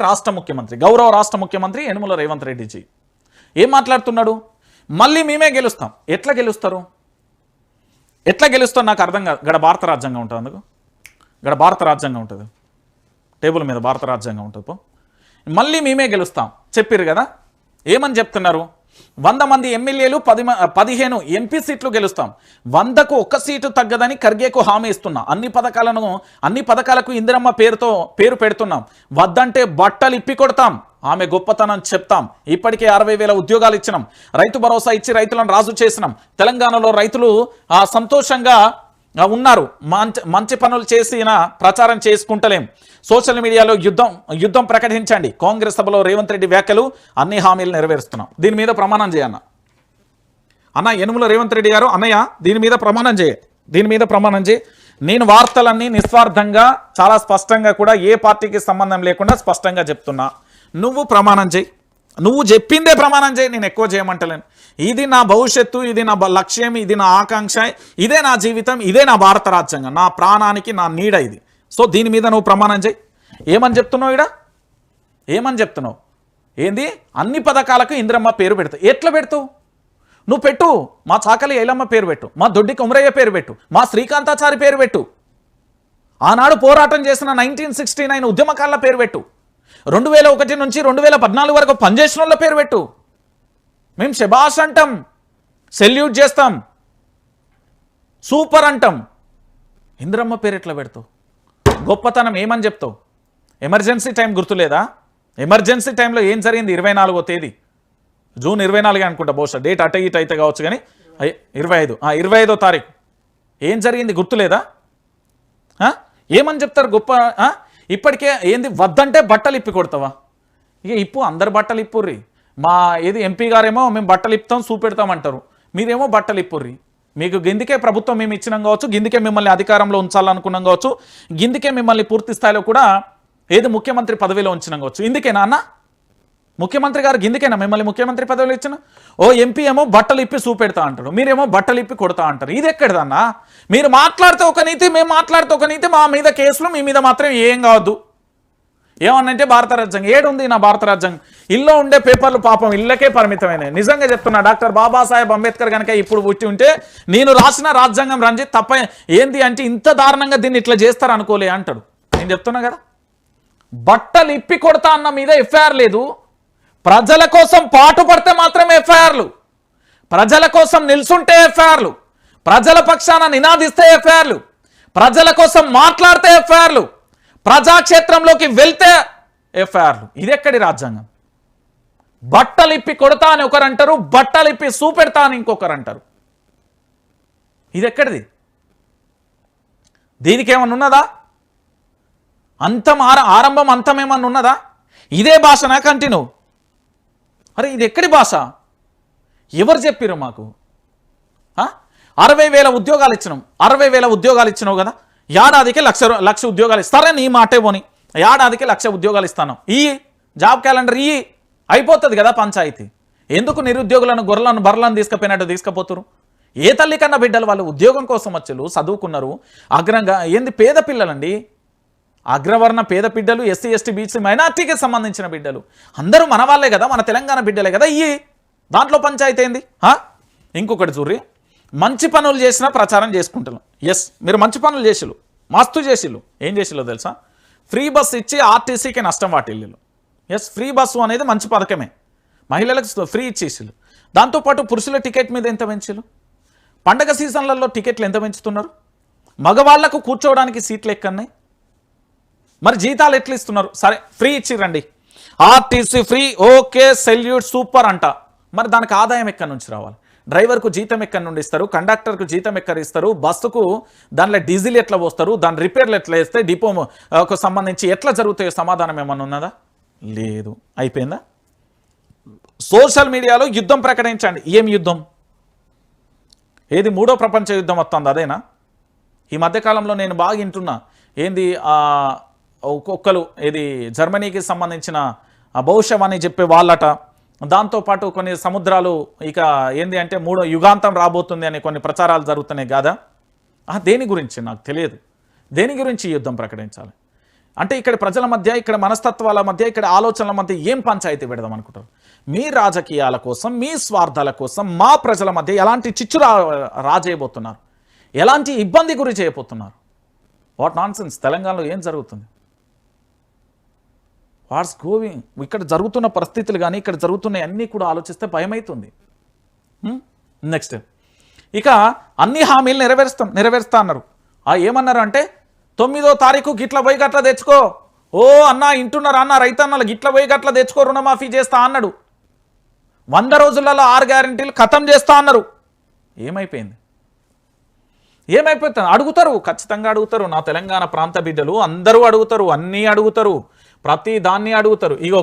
రాష్ట్ర ముఖ్యమంత్రి గౌరవ రాష్ట్ర ముఖ్యమంత్రి యనుమల రేవంత్ రెడ్డిజీ. ఏం మాట్లాడుతున్నాడు? మళ్ళీ మేమే గెలుస్తాం. ఎట్లా గెలుస్తారు? ఎట్లా గెలుస్తాం? నాకు అర్థం కాదు. గడ భారత రాజ్యాంగం ఉంటుంది అందుకు. గడ భారత రాజ్యాంగం ఉంటుంది. టేబుల్ మీద భారత రాజ్యాంగం ఉంటుంది మళ్ళీ మేమే గెలుస్తాం. చెప్పారు కదా? ఏమని చెప్తున్నారు? వంద మంది ఎమ్మెల్యేలు పది పదిహేను ఎంపీ సీట్లు గెలుస్తాం. వందకు ఒక్క సీటు తగ్గదని ఖర్గేకు హామీ ఇస్తున్నా. అన్ని పథకాలను అన్ని పథకాలకు ఇందిరమ్మ పేరుతో పేరు పెడుతున్నాం. వద్దంటే బట్టలు ఇప్పి కొడతాం. ఆమె గొప్పతనం చెప్తాం. ఇప్పటికే అరవై వేల ఉద్యోగాలు ఇచ్చినాం. రైతు భరోసా ఇచ్చి రైతులను రాజు చేసినాం. తెలంగాణలో రైతులు సంతోషంగా ఉన్నారు. మంచి మంచి పనులు చేసిన ప్రచారం చేసుకుంటలేం. సోషల్ మీడియాలో యుద్ధం యుద్ధం ప్రకటించండి. కాంగ్రెస్ సభలో రేవంత్ రెడ్డి వ్యాఖ్యలు అన్ని హామీలు నెరవేరుస్తున్నాం. దీని మీద ప్రమాణం చేయన్న అన్న. యనుముల రేవంత్ రెడ్డి గారు అన్నయ్య దీని మీద ప్రమాణం చేయ. దీని మీద ప్రమాణం చేయి. నేను వార్తలన్నీ నిస్వార్థంగా చాలా స్పష్టంగా కూడా ఏ పార్టీకి సంబంధం లేకుండా స్పష్టంగా చెప్తున్నా. నువ్వు ప్రమాణం చేయి. నువ్వు చెప్పిందే ప్రమాణం చేయి నేను ఎక్కువ చేయమంటలేను. ఇది నా భవిష్యత్తు ఇది నా లక్ష్యం ఇది నా ఆకాంక్ష ఇదే నా జీవితం ఇదే నా భారత రాజ్యాంగం. నా ప్రాణానికి నా నీడ ఇది. సో దీని మీద నువ్వు ప్రమాణం చేయి. ఏమని చెప్తున్నావు ఇడ ఏమని చెప్తున్నావు? ఏంది? అన్ని పథకాలకు ఇంద్రమ్మ పేరు పెడతావు ఎట్లా పెడతావు నువ్వు పెట్టు. మా చాకలి ఐలమ్మ పేరు పెట్టు. మా దొడ్డి కుమరయ్య పేరు పెట్టు. మా శ్రీకాంతాచారి పేరు పెట్టు. ఆనాడు పోరాటం చేసిన నైన్టీన్ సిక్స్టీ నైన్ ఉద్యమకారుల పేరు పెట్టు. రెండు వేల ఒకటి నుంచి రెండు వేల పద్నాలుగు వరకు పనిచేసిన వాళ్ళ పేరు పెట్టు. మేము శబాష్ అంటాం. సెల్యూట్ చేస్తాం. సూపర్ అంటాం. ఇంద్రమ్మ పేరు ఎట్లా పెడతావు? గొప్పతనం ఏమని చెప్తావు? ఎమర్జెన్సీ టైం గుర్తులేదా? ఎమర్జెన్సీ టైంలో ఏం జరిగింది ఇరవై నాలుగో తేదీ? జూన్ ఇరవై నాలుగే అనుకుంటా బహుశా. డేట్ అటే ఇటు అయితే కావచ్చు కానీ ఇరవై ఐదు ఆ, ఇరవై ఐదో తారీఖు. ఏం జరిగింది గుర్తులేదా? ఏమని చెప్తారు గొప్ప ఇప్పటికే ఏంది వద్దంటే బట్టలు ఇప్పి కొడతావా? ఇక ఇప్పు అందరు బట్టలు ఇప్పుర్రి. మా ఏది ఎంపీ గారేమో మేము బట్టలు ఇప్పుతాం చూపెడతాం అంటారు. మీరేమో బట్టలు ఇప్పుర్రి. మీకు గిందికే ప్రభుత్వం మేము ఇచ్చినాం కావచ్చు గిందికే మిమ్మల్ని అధికారంలో ఉంచాలనుకున్నాం కావచ్చు గిందికే మిమ్మల్ని పూర్తి స్థాయిలో కూడా ఏది ముఖ్యమంత్రి పదవిలో ఉంచినాం కావచ్చు. ఇందుకేనా అన్న? ముఖ్యమంత్రి గారు గిందికేనా? మిమ్మల్ని ముఖ్యమంత్రి పదవిలో ఇచ్చిన? ఓ ఎంపీ ఏమో బట్టలు ఇప్పి చూపెడతా అంటాడు. మీరేమో బట్టలు ఇప్పి కొడతా అంటారు. ఇది ఎక్కడిదన్నా? మీరు మాట్లాడితే ఒక నీతి మేము మాట్లాడితే ఒక నీతి మా మీద కేసులు మీ మీద మాత్రం ఏం కావద్దు. ఏమన్నంటే భారత రాజ్యాంగం? ఏడుంది నా భారత రాజ్యాంగం? ఇల్లో ఉండే పేపర్లు పాపం ఇళ్ళకే పరిమితమైనవి. నిజంగా చెప్తున్నా డాక్టర్ బాబాసాహెబ్ అంబేద్కర్ కనుక ఇప్పుడు పుట్టి ఉంటే నేను రాసిన రాజ్యాంగం రంజిత్ తప్ప ఏంది అంటే ఇంత దారుణంగా దీన్ని ఇట్లా చేస్తారు అనుకోలే అంటాడు. నేను చెప్తున్నా కదా. బట్టలు ఇప్పి కొడతా అన్న మీద ఎఫ్ఐఆర్ లేదు. ప్రజల కోసం పాటు పడితే మాత్రమే ఎఫ్ఐఆర్లు. ప్రజల కోసం నిల్చుంటే ఎఫ్ఐఆర్లు. ప్రజల పక్షాన నినాదిస్తే ఎఫ్ఐఆర్లు. ప్రజల కోసం మాట్లాడితే ఎఫ్ఐఆర్లు. ప్రజాక్షేత్రంలోకి వెళ్తే ఎఫ్ఐఆర్లు. ఇది ఎక్కడి రాజ్యాంగం? బట్టలిప్పి కొడతా అని ఒకరు అంటారు బట్టలిప్పి చూపెడతా అని ఇంకొకరు అంటారు ఇది ఎక్కడిది? దీనికి ఏమన్నా ఉన్నదా? అంతం ఆర ఆరంభం అంతం ఏమన్నా ఉన్నదా? ఇదే భాషనా కంటిన్యూ అరే ఇది ఎక్కడి భాష? ఎవరు చెప్పారు మాకు? అరవై వేల ఉద్యోగాలు ఇచ్చినాం. అరవై వేల ఉద్యోగాలు ఇచ్చినావు కదా? ఏడాదికి లక్ష లక్ష ఉద్యోగాలు ఇస్తారని ఈ మాటే పోని. ఏడాదికి లక్ష ఉద్యోగాలు ఇస్తాను. ఈ జాబ్ క్యాలెండర్ ఈ అయిపోతుంది కదా పంచాయతీ. ఎందుకు నిరుద్యోగులను గొర్రెలను బర్రెలను తీసుకుపోయినట్టు తీసుకుపోతురు ఏ తల్లి కన్నా బిడ్డలు వాళ్ళు ఉద్యోగం కోసం వచ్చారు చదువుకున్నారు అగ్రంగా ఏంది పేద పిల్లలండి? అగ్రవర్ణ పేద బిడ్డలు ఎస్సీ ఎస్టీ బీసీ మైనార్టీకి సంబంధించిన బిడ్డలు. అందరూ మన వాళ్ళే కదా మన తెలంగాణ బిడ్డలే కదా ఈ దాంట్లో పంచాయతీ ఏంది? ఇంకొకటి చూర్రీ. మంచి పనులు చేసినా ప్రచారం చేసుకుంటున్నాం. ఎస్ మీరు మంచి పనులు చేసిళ్ళు. మస్తు చేసిళ్ళు. ఏం చేసిల్లో తెలుసా? ఫ్రీ బస్ ఇచ్చి ఆర్టీసీకి నష్టం వాటిల్లు ఎస్ ఫ్రీ బస్సు అనేది మంచి పథకమే. మహిళలకు ఫ్రీ ఇచ్చేసిళ్ళు. దాంతోపాటు పురుషుల టికెట్ మీద ఎంత పెంచిళ్ళు? పండగ సీజన్లలో టికెట్లు ఎంత పెంచుతున్నారు? మగవాళ్ళకు కూర్చోవడానికి సీట్లు ఎక్కన్నాయి మరి జీతాలు ఎట్లా ఇస్తున్నారు? సరే free ఇచ్చిరండి RTC free okay salute super అంట. మరి దానికి ఆదాయం ఎక్కడి నుంచి రావాలి? డ్రైవర్కు జీతం ఎక్కడి నుండి ఇస్తారు? కండక్టర్కు జీతం ఎక్కడ ఇస్తారు? బస్సుకు దానిలో డీజిల్ ఎట్లా పోస్తారు? దాని రిపేర్లు ఎట్లా వేస్తే డిపోకు సంబంధించి ఎట్లా జరుగుతాయో సమాధానం ఏమన్నా ఉన్నదా? లేదు. అయిపోయిందా? సోషల్ మీడియాలో యుద్ధం ప్రకటించండి. ఏం యుద్ధం? ఏది మూడో ప్రపంచ యుద్ధం వస్తుంది అదేనా? ఈ మధ్యకాలంలో నేను బాగా వింటున్నా. ఏంది ఒక్కొక్కరు ఇది జర్మనీకి సంబంధించిన ఆ భవిష్యం అని చెప్పే వాళ్ళట. దాంతోపాటు కొన్ని సముద్రాలు ఇక ఏంది అంటే మూడో యుగాంతం రాబోతుంది అనే కొన్ని ప్రచారాలు జరుగుతున్నాయి కాదా ఆ, దేని గురించి? నాకు తెలియదు. దేని గురించి యుద్ధం ప్రకటించాలి? అంటే ఇక్కడ ప్రజల మధ్య ఇక్కడ మనస్తత్వాల మధ్య ఇక్కడ ఆలోచనల మధ్య ఏం పంచాయతీ పెడదాం అనుకుంటారు? మీ రాజకీయాల కోసం మీ స్వార్థాల కోసం మా ప్రజల మధ్య ఎలాంటి చిచ్చు రా రాజేయబోతున్నారు? ఎలాంటి ఇబ్బంది గురి చేయబోతున్నారు? What nonsense? తెలంగాణలో ఏం జరుగుతుంది? వాట్స్ గోవింగ్ ఇక్కడ జరుగుతున్న పరిస్థితులు కానీ ఇక్కడ జరుగుతున్న అన్నీ కూడా ఆలోచిస్తే భయమవుతుంది నెక్స్ట్ ఇక అన్ని హామీలు నెరవేరుస్తాం నెరవేరుస్తా అన్నారు. ఆ ఏమన్నారు అంటే తొమ్మిదో తారీఖు గిట్ల పోయి గట్ల తెచ్చుకో. ఓ అన్న ఇంటున్నారు అన్న రైతన్నలు గిట్ల పోయి గట్ల తెచ్చుకో రుణమాఫీ చేస్తా అన్నాడు. వంద రోజులలో ఆరు గ్యారంటీలు ఖతం చేస్తా అన్నారు. ఏమైపోయింది? ఏమైపోతుంది? అడుగుతారు ఖచ్చితంగా అడుగుతారు. నా తెలంగాణ ప్రాంత బిడ్డలు అందరూ అడుగుతారు అన్నీ అడుగుతారు. ప్రతి దాన్ని అడుగుతారు. ఇగో